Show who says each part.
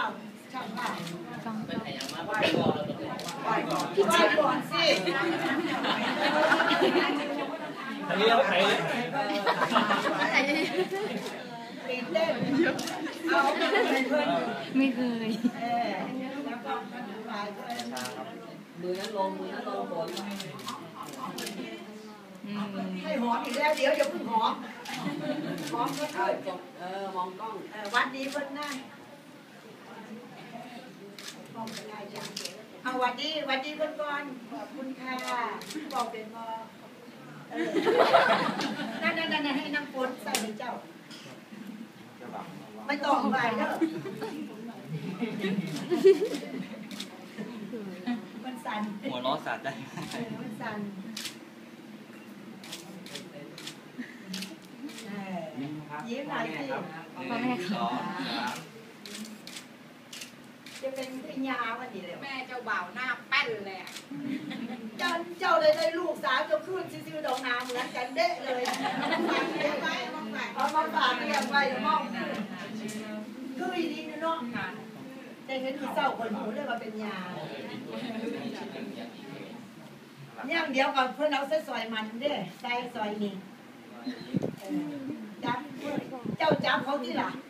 Speaker 1: ค่ะ
Speaker 2: เป็นไงยังมาไหว้ก่อนไหว้ก่อน
Speaker 1: ไหว้ก่อนสิ
Speaker 2: อันนี้เราใคร
Speaker 1: ตื่เต้นเอาไปเอน
Speaker 3: ไม่เคย
Speaker 2: มือนั้นลงมือนั้นลงฝน
Speaker 1: ให้หอมอีกแล้วเดี๋ยวอย่าเพิ่งหอมหอมก็
Speaker 2: เอา
Speaker 1: ขึ้น
Speaker 2: จบเออมองกล้อง
Speaker 1: วันนี้เพิ่นนั่ง เอาวันดีวันดีเพิ่นก่อนขอบคุณค่ะบอกเป็นมอเออนั่นนั่นนั่นให้น้ำฝนใส่ให้เจ้า ไม่ต้องไปเด้อมันสั่น
Speaker 4: หัวล้อสาดได้
Speaker 1: เออมันสั่นเออยิ้มหน่อยสิ
Speaker 3: พ่อแม่
Speaker 4: ส
Speaker 3: เขา
Speaker 4: องสาม
Speaker 1: จะเป็นพิญญาวันนี้เลย
Speaker 5: แม่เจ้าบ่าวหน้าแป้นเลยอะ
Speaker 1: เจ้าเจ้าเลยได้ลูกสาวเจ้าขึ้นซื้อๆดอกนาเหมือนกันเด้เลยเอามาฝากเรียกไว้มองคืออีดีเนาะแต่เห็นที่เศร้าคนหูเลยว่าเป็นยาอย่างเดียวกับเพื่อนเอาใส่ซอยมันเด้ใส่ซอยนี่เออจับเจ้าจับเขาที่หล่ะโอ้โห